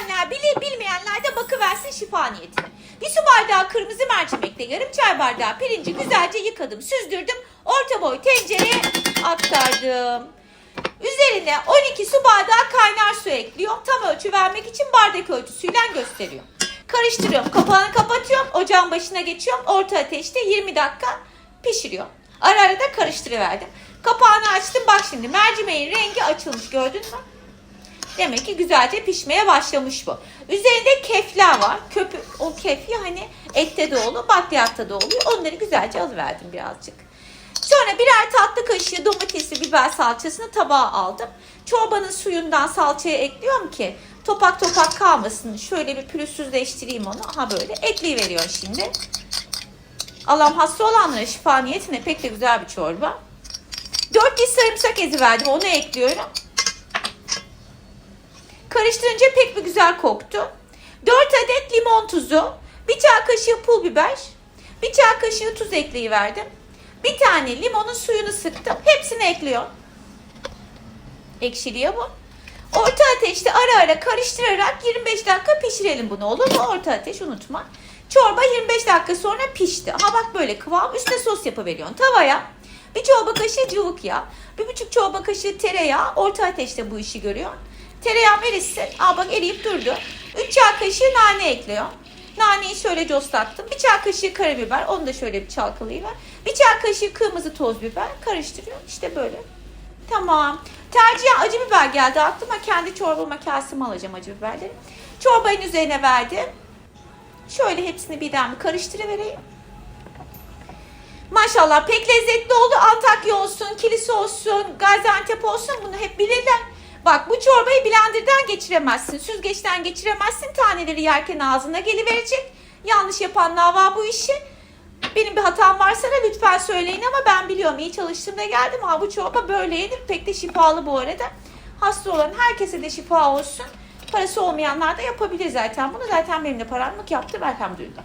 Bilenler bilir, bilmeyenler de bakıversin şifa niyetine. Bir su bardağı kırmızı mercimekle yarım çay bardağı pirinci güzelce yıkadım, süzdürdüm. Orta boy tencereye aktardım. Üzerine 12 su bardağı kaynar su ekliyorum. Tam ölçü vermek için bardak ölçüsüyle gösteriyorum. Karıştırıyorum. Kapağını kapatıyorum. Ocağın başına geçiyorum. Orta ateşte 20 dakika pişiriyorum. Ara ara da karıştırıverdim. Kapağını açtım. Bak şimdi mercimeğin rengi açılmış gördün mü? Demek ki güzelce pişmeye başlamış bu. Üzerinde kefler var. Köpük, o kefli hani ette de olur, bakliyatta da oluyor. Onları güzelce alıverdim birazcık. Sonra birer tatlı kaşığı domatesli biber salçasını tabağa aldım. Çorbanın suyundan salçaya ekliyorum ki topak topak kalmasın. Şöyle bir pürüzsüzleştireyim onu. Aha böyle ekleyiveriyor şimdi. Allah'ım hasta olanlara şifa niyetine pek de güzel bir çorba. 4 diş sarımsak ezi verdim. Onu ekliyorum. Karıştırınca pek bir güzel koktu. 4 adet limon tuzu, bir çay kaşığı pul biber, bir çay kaşığı tuz ekleyiverdim. Bir tane limonun suyunu sıktım. Hepsini ekliyorum. Ekşiliyor bu. Orta ateşte ara ara karıştırarak 25 dakika pişirelim bunu olur mu? Orta ateş unutma. Çorba 25 dakika sonra pişti. Ha bak böyle kıvam üstüne sos yapıveriyorsun. Tavaya bir çorba kaşığı cıvık yağ, bir buçuk çorba kaşığı tereyağı orta ateşte bu işi görüyor. Tereyağım erisin. Aa bak eriyip durdu. 3 çay kaşığı nane ekliyor. Naneyi şöyle coslattım. Bir çay kaşığı karabiber. Onu da şöyle bir çalkalayıver. Bir çay kaşığı kırmızı toz biber. Karıştırıyorum. İşte böyle. Tamam. Tercihen acı biber geldi aklıma. Kendi çorbama kaseme alacağım acı biberleri. Çorbanın üzerine verdim. Şöyle hepsini birden bir karıştırıvereyim. Maşallah pek lezzetli oldu. Antakya olsun, Kilis olsun, Gaziantep olsun bunu hep bilirler. Bak bu çorbayı blenderdan geçiremezsin. Süzgeçten geçiremezsin. Taneleri yerken ağzına geliverecek. Yanlış yapanlar var bu işi. Benim bir hatam varsa da lütfen söyleyin ama ben biliyorum. iyi çalıştığımda geldim. Ha bu çorba böyle yenir. Pek de şifalı bu arada. Hasta olan herkese de şifa olsun. Parası olmayanlar da yapabilir zaten. Bunu zaten benim de param yok yaptım elhamdülillah.